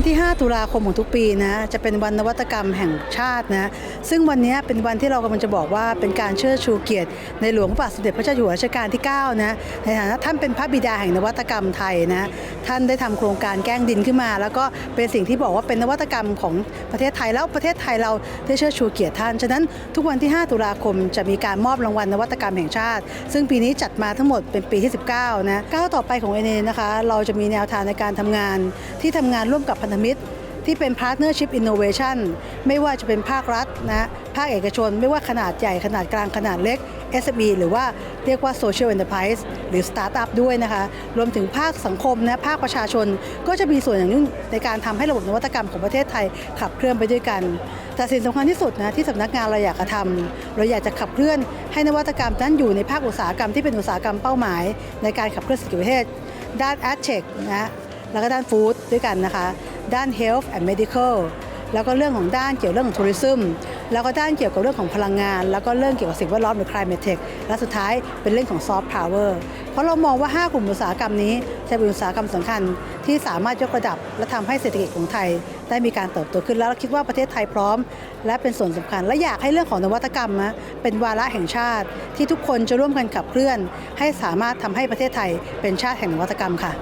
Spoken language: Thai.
วันที่ 5 ตุลาคมของทุกปีนะจะเป็นวันนวัตกรรมแห่งชาตินะซึ่งวันนี้เป็นวันที่เรากำลังจะบอกว่าเป็นการเชิดชูเกียรติ ในหลวงพระบาทสมเด็จพระเจ้าอยู่หัวรัชกาลที่9นะในฐานะท่านเป็นพระบิดาแห่งนวัตกรรมไทยนะท่านได้ทำโครงการแกล้งดินขึ้นมา แล้วก็เป็นสิ่งที่บอกว่าเป็นนวัตกรรมของประเทศไทยแล้วประเทศไทยเราได้เชิดชูเกียรติท่านฉะนั้นทุกวันที่ 5 ตุลาคมจะมีการมอบรางวัลนวัตกรรมแห่งชาติ ซึ่งปีนี้จัดมาทั้งหมดเป็นปีที่ 19นะก้าวต่อไปของ n อเนนะคะเราจะมีแนวทางในการทำงานที่ทำงานร่วมกับพันธมิตร ที่เป็น Partnership Innovation ไม่ว่าจะเป็นภาครัฐนะภาคเอกชน ไม่ว่าขนาดใหญ่ขนาดกลางขนาดเล็ก SME หรือว่าเรียกว่า Social Enterprise หรือ Startup ด้วยนะคะ รวมถึงภาคสังคมนะภาคประชาชนก็จะมีส่วนอย่างยิ่งในการทำให้ระบบนวัตกรรมของประเทศไทยขับเคลื่อนไปด้วยกันแต่สิ่งสำคัญที่สุดนะที่สำนักงานเราอยากจะทำเราอยากจะขับเคลื่อนให้นวัตกรรมนั้นอยู่ในภาคอุตสาหกรรมที่เป็นอุตสาหกรรมเป้าหมาย ในการขับเคลื่อนเศรษฐกิจประเทศ ด้าน a d t e c h นะ แล้วก็ด้านฟู้ดด้วยกันนะคะ ด้าน Health and Medical แล้วก็เรื่องของด้านเกี่ยวเรื่องของทัวริซึมแล้วก็ด้านเกี่ยวกับเรื่องของพลังงาน แล้วก็เรื่องเกี่ยวกับสิ่งแวดล้อมหรือ climate tech และสุดท้ายเป็นเรื่องของ soft power เพราะเรามองว่า 5 กลุ่มอุตสาหกรรมนี้จะเป็นอุตสาหกรรมสำคัญ ที่สามารถยกระดับ และทำให้เศรษฐกิจของไทย ได้มีการเติบโตขึ้นแล้วคิดว่าประเทศไทยพร้อม และเป็นส่วนสำคัญ และอยากให้เรื่องของนวัตกรรมนะเป็นวาระแห่งชาติ ที่ทุกคนจะร่วมกันขับเคลื่อน ให้สามารถทำให้ประเทศไทยเป็นชาติแห่งนวัตกรรมค่ะ